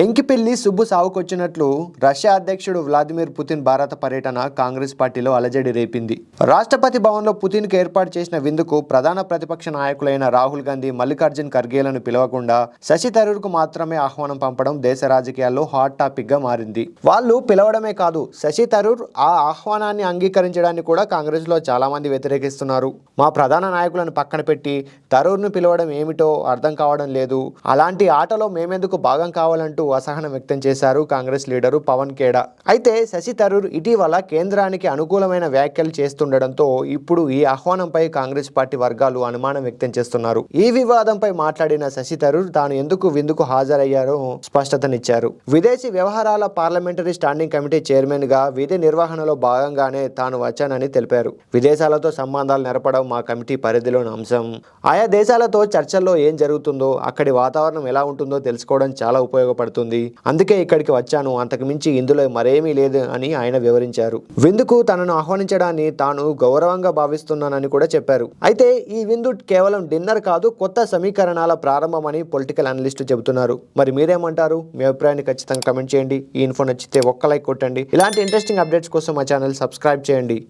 ఎంకిపెల్లి సుబ్బు సావుకొచ్చినట్లు రష్యా అధ్యక్షుడు Vladimir Putin భారత పర్యటన కాంగ్రెస్ పార్టీలో అలజడి రేపింది. రాష్ట్రపతి భవన్లో పుతిన్కు ఏర్పాటు చేసిన విందుకు ప్రధాన ప్రతిపక్ష నాయకులైన రాహుల్ గాంధీ మల్లికార్జున్ ఖర్గేలను పిలవకుండా శశి థరూర్కు మాత్రమే ఆహ్వానం పంపడం దేశ రాజకీయాల్లో హాట్ టాపిక్గా మారింది. వాళ్ళు పిలవడమే కాదు శశి థరూర్ ఆ ఆహ్వానాన్ని అంగీకరించడాన్ని కూడా కాంగ్రెస్లో చాలామంది వ్యతిరేకిస్తున్నారు. మా ప్రధాన నాయకులను పక్కన పెట్టి థరూర్ను పిలవడం ఏమిటో అర్థం కావడం లేదు. అలాంటి ఆటలో మేమెందుకు భాగం కావాలంటూ అసహనం వ్యక్తం చేశారు కాంగ్రెస్ లీడరు పవన్ ఖేడా అయితే శశి థరూర్ ఇటీవల కేంద్రానికి అనుకూలమైన వ్యాఖ్యలు చేస్తుండడంతో ఇప్పుడు ఈ ఆహ్వానంపై కాంగ్రెస్ పార్టీ వర్గాలు అనుమానం వ్యక్తం చేస్తున్నారు. ఈ వివాదంపై మాట్లాడిన శశి థరూర్ తాను ఎందుకు విందుకు హాజరయ్యారో స్పష్టతనిచ్చారు. విదేశీ వ్యవహారాల పార్లమెంటరీ స్టాండింగ్ కమిటీ చైర్మన్గా విధి నిర్వహణలో భాగంగానే తాను వచ్చానని తెలిపారు. విదేశాలతో సంబంధాలు నెరపడం మా కమిటీ పరిధిలోని అంశం. ఆయా దేశాలతో చర్చల్లో ఏం జరుగుతుందో అక్కడి వాతావరణం ఎలా ఉంటుందో తెలుసుకోవడం చాలా ఉపయోగపడుతుంది. అందుకే ఇక్కడికి వచ్చాను. అంతకు మించి ఇందులో మరేమీ లేదు అని ఆయన వివరించారు. విందుకు తనను ఆహ్వానించడాన్ని తాను గౌరవంగా భావిస్తున్నానని కూడా చెప్పారు. అయితే ఈ విందు కేవలం డిన్నర్ కాదు కొత్త సమీకరణాల ప్రారంభమని పొలిటికల్ అనలిస్టు చెబుతున్నారు. మరి మీరేమంటారు? మీ అభిప్రాయాన్ని ఖచ్చితంగా కమెంట్ చేయండి. ఈ ఇన్ఫో నచ్చితే ఒక్క లైక్ కొట్టండి. ఇలాంటి ఇంట్రెస్టింగ్ అప్డేట్స్ కోసం మా ఛానల్ సబ్స్క్రైబ్ చేయండి.